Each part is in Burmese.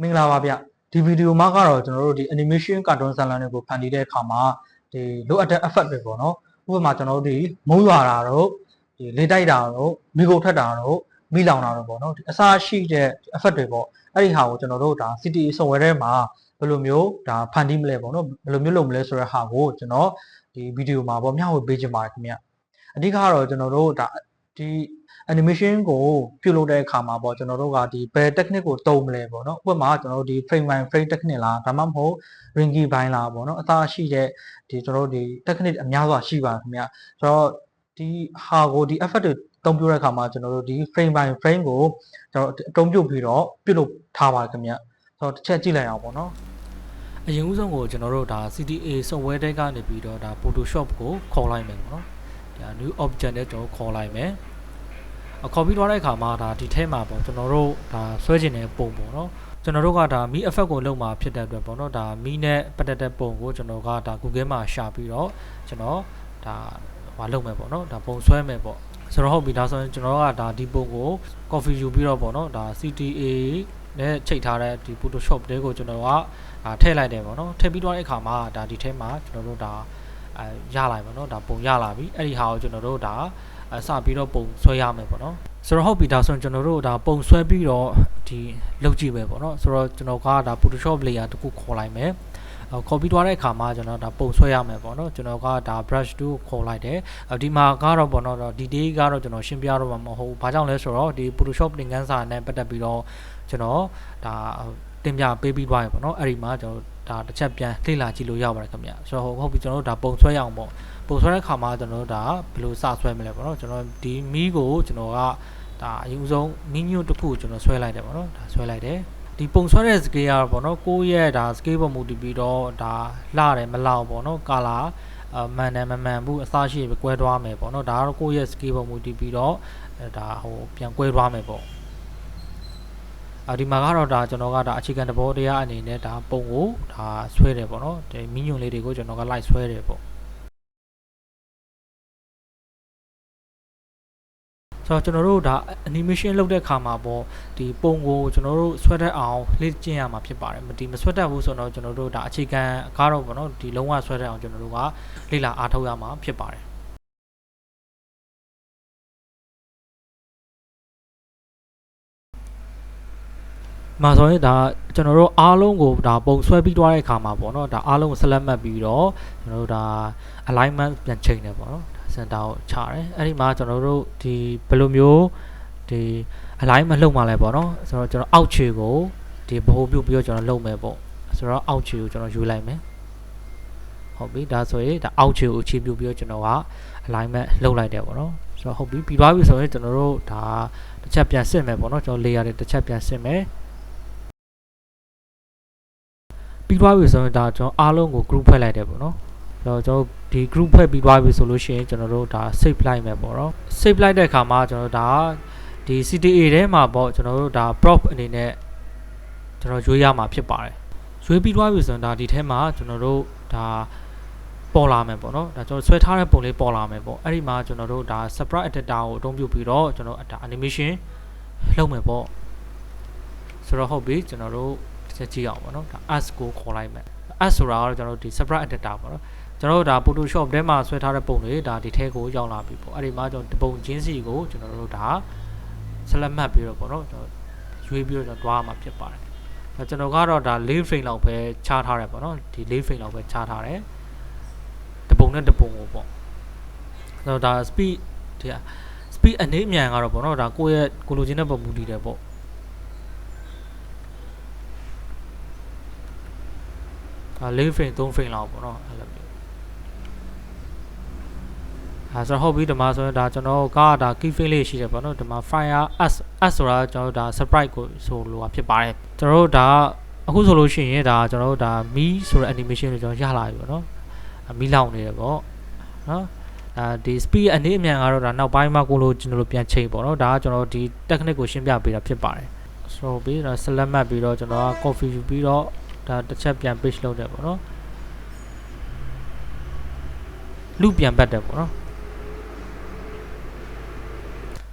မင်္ဂလာပါဗျဒီဗီဒီယိုမှာကတော့ကျွန်တော်တို့ဒီ animation cartoon ဇာတ်လမ်းတွေကိုဖန်တီးတဲ့အခါမှာဒီလိုအပ်တဲ့ effect တွေပေါ့နော်ဥပမာကျွန်တော်တို့ဒီမုံရွာတာတို့ဒီလေတိုက်တာတို့မိကုန်ထက်တာတို့မိလောင်တာတို့ပေါ့နော်ဒီအစားရှိတဲ့ effect တွေပေါ့အဲ့ဒီဟာကိုကျွန်တော်တို့ဒါ city software ထဲမှာဘယ်လိုမျိုးဒါဖန်တီးမလဲပေါ့နော်ဘယ်လိုမျိုးလုပ်မလဲဆိုတဲ့ဟာကိုကျွန်တော်ဒီဗီဒီယိုမှာပေါ့မျှဝေပေးချင်ပါတယ်ခင်ဗျအဓိကကတော့ကျွန်တော်တို့ဒါ ဒီ animation ကိုပြုလုပ်တဲ့အခါမှာပေါ့ကျွန်တော်တို့ကဒီဘယ် technique ကိုသုံးမလဲပေါ့နော်ဥပမာကျွန်တော်တို့ဒီ frame by frame technique လားဒါမှမဟုတ် ringy ဘိုင်းလားပေါ့နော်အသာရှိတဲ့ဒီကျွန်တော်တို့ဒီ technique အများစွာရှိပါခင်ဗျဆိုတော့ဒီဟာကိုဒီ effect တွေတုံးပြတဲ့အခါမှာကျွန်တော်တို့ဒီ frame by frame ကိုကျွန်တော်အတုံးပြုတ်ပြီးတော့ပြုလုပ်ထားပါခင်ဗျဆိုတော့တစ်ချက်ကြည့်လိုက်အောင်ပေါ့နော်အရင်ဦးဆုံးကိုကျွန်တော်တို့ဒါ CTA software တဲကနေပြီးတော့ဒါ Photoshop ကိုခေါ်လိုက်မယ်ပေါ့နော် ဒါ new object နဲ့ကျွန်တော်ခေါ်လိုက်မယ်အခေါ်ပြီးသွားတဲ့အခါမှာဒါဒီထဲမှာပေါ့ကျွန်တော်တို့ဒါဆွဲကျင်တဲ့ပုံပေါ့နော်ကျွန်တော်တို့ကဒါမီ effect ကိုလုပ်မှာဖြစ်တဲ့အတွက်ပေါ့နော်ဒါမီနဲ့ပတ်သက်တဲ့ပုံကိုကျွန်တော်ကဒါ Google မှာရှာပြီးတော့ကျွန်တော်ဒါဟိုလုပ်မယ်ပေါ့နော်ဒါပုံဆွဲမယ်ပေါ့ဆိုတော့ဟုတ်ပြီဒါဆိုရင်ကျွန်တော်ကဒါဒီပုံကို coffee ယူပြီးတော့ပေါ့နော်ဒါ CTA နဲ့ချိန်ထားတဲ့ဒီ Photoshop တဲကိုကျွန်တော်ကဒါထည့်လိုက်တယ်ပေါ့နော်ထည့်ပြီးတော့တဲ့အခါမှာဒါဒီထဲမှာကျွန်တော်တို့ဒါ အဲရလိုက်ပေါ့နော်ဒါပုံရလာပြီအဲ့ဒီဟာကိုကျွန်တော်တို့ဒါအစပြီးတော့ပုံဆွဲရမယ်ပေါ့နော်ဆိုတော့ဟုတ်ပြီဒါဆိုရင်ကျွန်တော်တို့ဒါပုံဆွဲပြီးတော့ဒီလောက်ကြည့်ပဲပေါ့နော်ဆိုတော့ကျွန်တော်ကဒါ Photoshop layer တခုခေါ်လိုက်မယ်အော်ခေါ်ပြီးသွားတဲ့အခါမှာကျွန်တော်ဒါပုံဆွဲရမယ်ပေါ့နော်ကျွန်တော်ကဒါ brush 2ကိုခေါ်လိုက်တယ်အော်ဒီမှာကတော့ပေါ့နော်ဒီ day ကတော့ကျွန်တော်ရှင်းပြတော့မှာမဟုတ်ဘူးဘာကြောင့်လဲဆိုတော့ဒီ Photoshop သင်ခန်းစာနဲ့ပတ်သက်ပြီးတော့ကျွန်တော်ဒါ တင်ပြပေးပြီးသွားရင်ပေါ့နော်အဲ့ဒီမှာကျွန်တော်ဒါတစ်ချက်ပြန်လေ့လာကြည့်လို့ရပါတယ်ခင်ဗျဆိုတော့ဟုတ်ပြီကျွန်တော်တို့ဒါပုံဆွဲရအောင်ပေါ့ပုံဆွဲတဲ့အခါမှာကျွန်တော်တို့ဒါဘယ်လိုစဆွဲမလဲပေါ့နော်ကျွန်တော်ဒီမီးကိုကျွန်တော်ကဒါအရင်ဆုံးမီးညွတ်တစ်ခုကိုကျွန်တော်ဆွဲလိုက်တယ်ပေါ့နော်ဒါဆွဲလိုက်တယ်ဒီပုံဆွဲတဲ့ scale ကတော့ပေါ့နော်ကိုယ့်ရဲ့ဒါ scale ပေါ်မူတည်ပြီးတော့ဒါလှတယ်မလောက်ပေါ့နော် color အမှန်တယ်မမှန်ဘူးအစားရှိပဲကွဲသွားမယ်ပေါ့နော်ဒါကတော့ကိုယ့်ရဲ့ scale ပေါ်မူတည်ပြီးတော့ဒါဟိုပြန်ကွဲသွားမယ်ပေါ့အ ဒီမှာကတော့ဒါကျွန်တော်ကဒါအခြေခံသဘောတရားအနေနဲ့ဒါပုံကိုဒါဆွဲတယ်ပေါ့နော်ဒီမီညွန်လေးတွေကိုကျွန်တော်က light ဆွဲတယ်ပေါ့ဆိုတော့ကျွန်တော်တို့ဒါ animation လုပ်တဲ့ခါမှာပေါ့ဒီပုံကိုကျွန်တော်တို့ဆွဲတတ်အောင်လေ့ကျင့်ရမှာဖြစ်ပါတယ်မဒီမဆွဲတတ်ဘူးဆိုတော့ကျွန်တော်တို့ဒါအခြေခံကားတော့ပေါ့နော်ဒီလုံးဝဆွဲတတ်အောင်ကျွန်တော်တို့ကလေ့လာအားထုတ်ရမှာဖြစ်ပါတယ် မှာဆိုရင်ဒါကျွန်တော်တို့အားလုံးကိုဒါပုံဆွဲပြီးသွားတဲ့အခါမှာပေါ့နော်ဒါအားလုံးကို select မှတ်ပြီးတော့ကျွန်တော်တို့ဒါ alignment ပြန်ချိန်တယ်ပေါ့နော်ဒါ center ကိုချတယ်အဲ့ဒီမှာကျွန်တော်တို့ဒီဘယ်လိုမျိုးဒီ alignment လုပ်မှလဲပေါ့နော်ဆိုတော့ကျွန်တော်အောက်ခြေကိုဒီဘိုးပြုတ်ပြီးတော့ကျွန်တော်လုပ်မယ်ပေါ့ဆိုတော့အောက်ခြေကိုကျွန်တော်ယူလိုက်မယ်ဟုတ်ပြီဒါဆိုရင်ဒါအောက်ခြေကိုအခြေပြုပြီးတော့ကျွန်တော်က alignment လုပ်လိုက်တယ်ပေါ့နော်ဆိုတော့ဟုတ်ပြီပြီးသွားပြီဆိုရင်ကျွန်တော်တို့ဒါတစ်ချက်ပြန်စစ်မယ်ပေါ့နော်ကျွန်တော် layer တွေတစ်ချက်ပြန်စစ်မယ် ပြီးသွားပြီဆိုရင်ဒါကျွန်တော်အားလုံးကို group ဖွဲ့လိုက်တယ်ပေါ့နော်ကျွန်တော်ကျွန်တော်ဒီ group ဖွဲ့ပြီးသွားပြီဆိုလို့ရှိရင်ကျွန်တော်တို့ဒါ save လိုက်မယ်ပေါ့နော် save လိုက်တဲ့အခါမှာကျွန်တော်ဒါဒီ CTA ထဲမှာပေါ့ကျွန်တော်တို့ဒါ prop အနေနဲ့ကျွန်တော်ရွေးရမှာဖြစ်ပါတယ်ရွေးပြီးသွားပြီဆိုရင်ဒါဒီထဲမှာကျွန်တော်တို့ဒါပေါ်လာမယ်ပေါ့နော်ဒါကျွန်တော်ဆွဲထားတဲ့ပုံလေးပေါ်လာမယ်ပေါ့အဲ့ဒီမှာကျွန်တော်တို့ဒါ surprise editor ကိုအသုံးပြုပြီးတော့ကျွန်တော်ဒါ animation လုပ်မယ်ပေါ့ဆိုတော့ဟုတ်ပြီကျွန်တော်တို့တစ် ချက်ကြည့်အောင်ပေါ့နော်ဒါ as ကိုခေါ်လိုက်မယ် as ဆိုတာကတော့ကျွန်တော်တို့ဒီ surprise editor ပေါ့နော်ကျွန်တော်တို့ဒါ Photoshop ထဲမှာဆွဲထားတဲ့ပုံတွေဒါဒီထဲကိုရောက်လာပြီပေါ့အဲ့ဒီမှာကျွန်တော်ဒီပုံချင်းစီကိုကျွန်တော်တို့ဒါ select မှတ်ပြီးတော့ပေါ့နော်ကျွန်တော်ရွေးပြီးတော့တွားမှာဖြစ်ပါတယ်အဲကျွန်တော်ကတော့ဒါ၄ frame လောက်ပဲချားထားတယ်ပေါ့နော်ဒီ၄ frame လောက်ပဲချားထားတယ်တပုံနဲ့တပုံကိုပေါ့ဆိုတော့ဒါ speed ဒီ speed အနေအမြန်ကတော့ပေါ့နော်ဒါကိုယ့်ရဲ့ကိုလိုချင်တဲ့ပုံမူတည်တယ်ပေါ့ ဒါ၄ frame 3 frame လောက်ပေါ့နော်အဲ့လိုမျိုးအဲဆိုတော့ဟုတ်ပြီဒီမှာဆိုရင်ဒါကျွန်တော်ကဒါ key frame လေးရှိတယ်ပေါ့နော်ဒီမှာ fire s s ဆိုတာကျွန်တော်တို့ဒါ surprise ကိုဆိုလိုတာဖြစ်ပါတယ်ကျွန်တော်တို့ဒါအခုဆိုလို့ရှိရင်ဒါကျွန်တော်တို့ဒါမီးဆိုတဲ့ animation တွေကျွန်တော်ရလာပြီပေါ့နော်မီးလောင်နေတယ်ပေါ့နော်အဲဒီ speed အနေအမြန်ကတော့ဒါနောက်ပိုင်းမှာကိုလိုကျွန်တော်တို့ပြန်ချိန်ပေါ့နော်ဒါကကျွန်တော်ဒီ technique ကိုရှင်းပြပေးတာဖြစ်ပါတယ်ဆိုပြီးတော့ select မှတ်ပြီးတော့ကျွန်တော်က coffee ယူပြီးတော့ ဒါတစ်ချက်ပြန် page လုပ်တယ်ပေါ့နော်လူပြန်ပတ်တယ်ပေါ့နော်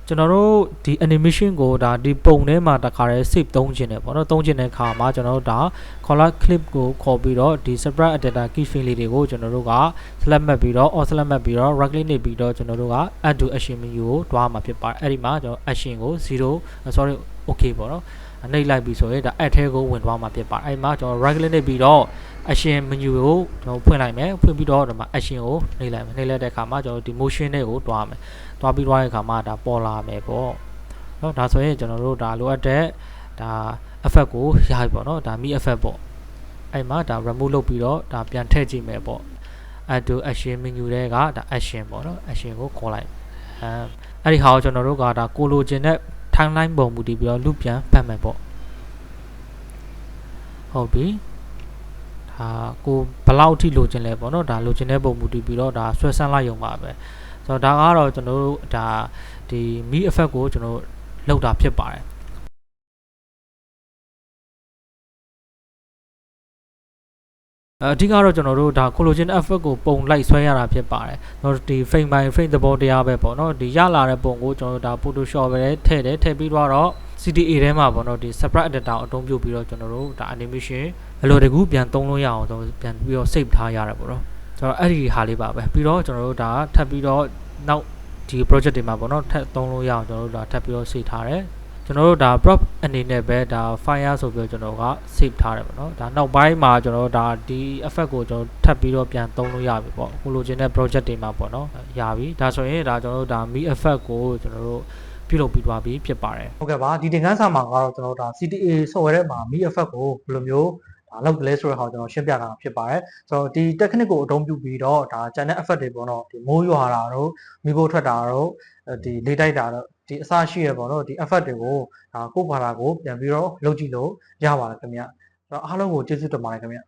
ကျွန်ကျွန်တော်တို့ဒီ animation ကိုဒါဒီပုံထဲမှာတခါတည်း save သုံးခြင်းတယ်ပေါ့နော်သုံးခြင်းတဲ့အခါမှာကျွန်တော်တို့ဒါ color clip ကိုခေါ်ပြီးတော့ဒီ separate adapter keyframe လေးတွေကိုကျွန်တော်တို့က select မှတ်ပြီးတော့ or select မှတ်ပြီးတော့ right click နေပြီးတော့ကျွန်တော်တို့က add to action menu ကိုတွားမှာဖြစ်ပါတယ်အဲ့ဒီမှာကျွန်တော် action ကို0 sorry okay ပေါ့နော် နှိပ်လိုက်ပြီဆိုရင်ဒါ add ထဲကိုဝင်သွားမှာဖြစ်ပါတယ်အဲ့ဒီမှာကျွန်တော် right click နေပြီးတော့ action menu ကိုကျွန်တော်ဖွင့်လိုက်မယ်ဖွင့်ပြီးတော့ဒီမှာ action ကိုနှိပ်လိုက်မယ်နှိပ်လိုက်တဲ့အခါမှာကျွန်တော်ဒီ motion တွေကိုတွားမယ်တွားပြီးတွားတဲ့အခါမှာဒါပေါ်လာမယ်ပေါ့နော်ဒါဆိုရင်ကျွန်တော်တို့ဒါလိုအပ်တဲ့ဒါ effect ကိုရပြီပေါ့နော်ဒါ mi effect ပေါ့အဲ့မှာဒါ remove လုပ်ပြီးတော့ဒါပြန်ထည့်ကြည့်မယ်ပေါ့ add to action menu တွေကဒါ action ပေါ့နော် action ကိုခေါ်လိုက်အဲအဲ့ဒီဟာကိုကျွန်တော်တို့ကဒါကိုလိုချင်တဲ့ timeline ပုံမူတည်ပြီးတော့ loop ပြန်ပတ်မယ်ပေါ့ဟုတ်ပြီဒါကိုဘယ်လောက်အထိလိုချင်လဲပေါ့နော်ဒါလိုချင်တဲ့ပုံမူတည်ပြီးတော့ဒါဆွဲဆန်းလိုက်ရုံပါပဲဆိုတော့ဒါကတော့ကျွန်တော်တို့ဒါဒီ mi effect ကိုကျွန်တော်တို့လောက်တာဖြစ်ပါတယ် အဓိကတော့ကျွန်တော်တို့ဒါ collagen effect ကိုပုံလိုက်ဆွဲရတာဖြစ်ပါတယ်။ကျွန်တော်ဒီ frame by frame သဘောတရားပဲပေါ့နော်။ဒီရလာတဲ့ပုံကိုကျွန်တော်တို့ဒါ Photoshop ပဲထည့်တယ်ထည့်ပြီးတော့ CTA ထဲမှာပေါ့နော်ဒီ separate adapter ကိုအသုံးပြုပြီးတော့ကျွန်တော်တို့ဒါ animation အလိုတကူပြန်သုံးလို့ရအောင်ကျွန်တော်ပြန်ပြီးတော့ save ထားရတယ်ပေါ့နော်။ကျွန်တော်အဲ့ဒီဟာလေးပါပဲ။ပြီးတော့ကျွန်တော်တို့ဒါထပ်ပြီးတော့နောက်ဒီ project တွေမှာပေါ့နော်ထပ်သုံးလို့ရအောင်ကျွန်တော်တို့ဒါထပ်ပြီးတော့ save ထားတယ်။ ကျွန်တော်တို့ဒါ prop အနေနဲ့ပဲဒါ fire ဆိုပြီးတော့ကျွန်တော်က save ထားတယ်ပေါ့နော်ဒါနောက်ပိုင်းမှာကျွန်တော်တို့ဒါဒီ effect ကိုကျွန်တော်ထပ်ပြီးတော့ပြန်သုံးလို့ရပြီပေါ့အခုလိုချင်တဲ့ project တွေမှာပေါ့နော်ရပြီဒါဆိုရင်ဒါကျွန်တော်တို့ဒါ mi effect ကိုကျွန်တော်တို့ပြုလုပ်ပြီးသွားပြီဖြစ်ပါတယ်ဟုတ်ကဲ့ပါဒီသင်ခန်းစာမှာကတော့ကျွန်တော်တို့ဒါ CTA software ထဲမှာ Mi effect ကိုဘယ်လိုမျိုးဒါလောက်တယ်လဲဆိုတဲ့ဟာကိုကျွန်တော်ရှင်းပြတာဖြစ်ပါတယ်ဆိုတော့ဒီ technique ကိုအသုံးပြုပြီးတော့ဒါ channel effect တွေပေါ့နော်ဒီမိုးရွာတာတို့မိဖို့ထွက်တာတို့ဒီလေးတိုက်တာတို့ ဒီအစရှိရပေါ့နော်ဒီ effect တွေကိုဒါကိုယ့်ဘာသာကိုပြန်ပြီးတော့လုပ်ကြည့်လို့ရပါတယ်ခင်ဗျဆိုတော့အားလုံးကိုကျေးဇူးတင်ပါတယ်ခင်ဗျ